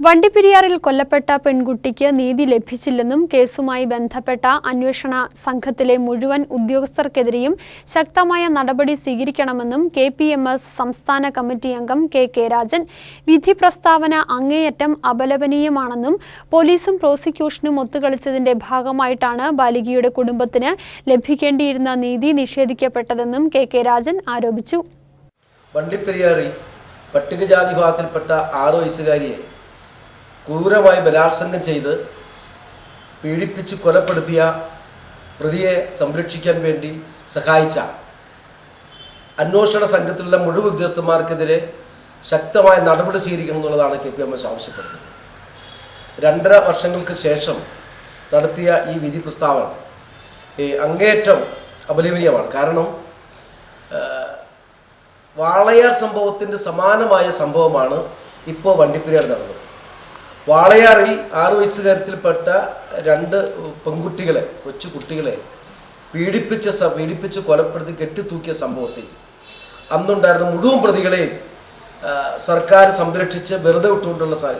വണ്ടിപ്പെരിയാറിൽ കൊല്ലപ്പെട്ട പെൺകുട്ടിക്ക് നീതി ലഭിച്ചില്ലെന്നും കേസുമായി ബന്ധപ്പെട്ട അന്വേഷണ സംഘത്തിലെ മുഴുവൻ ഉദ്യോഗസ്ഥർക്കെതിരെയും ശക്തമായ നടപടി സ്വീകരിക്കണമെന്നും കെ പി എം എസ് സംസ്ഥാന കമ്മിറ്റി അംഗം കെ കെ രാജൻ. വിധി പ്രസ്താവന അങ്ങേയറ്റം അപലപനീയമാണെന്നും പോലീസും പ്രോസിക്യൂഷനും ഒത്തുകളിച്ചതിന്റെ ഭാഗമായിട്ടാണ് ബാലികയുടെ കുടുംബത്തിന് ലഭിക്കേണ്ടിയിരുന്ന നീതി നിഷേധിക്കപ്പെട്ടതെന്നും കെ കെ രാജൻ ആരോപിച്ചു. വണ്ടിപ്പെരിയാറിൽ പട്ടികജാതി വിഭാഗത്തിൽപ്പെട്ട ആറ് വയസ്സുകാരിയെ ക്രൂരമായി ബലാത്സംഗം ചെയ്ത് പീഡിപ്പിച്ച് കൊലപ്പെടുത്തിയ പ്രതിയെ സംരക്ഷിക്കാൻ വേണ്ടി സഹായിച്ച അന്വേഷണ സംഘത്തിലുള്ള മുഴുവൻ ഉദ്യോഗസ്ഥന്മാർക്കെതിരെ ശക്തമായ നടപടി സ്വീകരിക്കണം എന്നുള്ളതാണ് കെ പി എം എസ് ആവശ്യപ്പെടുന്നത്. രണ്ടര വർഷങ്ങൾക്ക് ശേഷം നടത്തിയ ഈ വിധി പ്രസ്താവന ഈ അങ്ങേയറ്റം അപലപനീയമാണ്. കാരണം വാളയാർ സംഭവത്തിന്റെ സമാനമായ സംഭവമാണ് ഇപ്പോൾ വണ്ടിപ്പെരിയാർ നടന്നത്. വാളയാറിൽ ആറു വയസ്സുകാരത്തിൽപ്പെട്ട രണ്ട് പെൺകുട്ടികളെ കൊച്ചു കുട്ടികളെ പീഡിപ്പിച്ച പീഡിപ്പിച്ച് കൊലപ്പെടുത്തി കെട്ടിത്തൂക്കിയ സംഭവത്തിൽ അന്നുണ്ടായിരുന്ന മുഴുവൻ പ്രതികളെയും സർക്കാർ സംരക്ഷിച്ച് വെറുതെ വിട്ടുകൊണ്ടുള്ള സാ-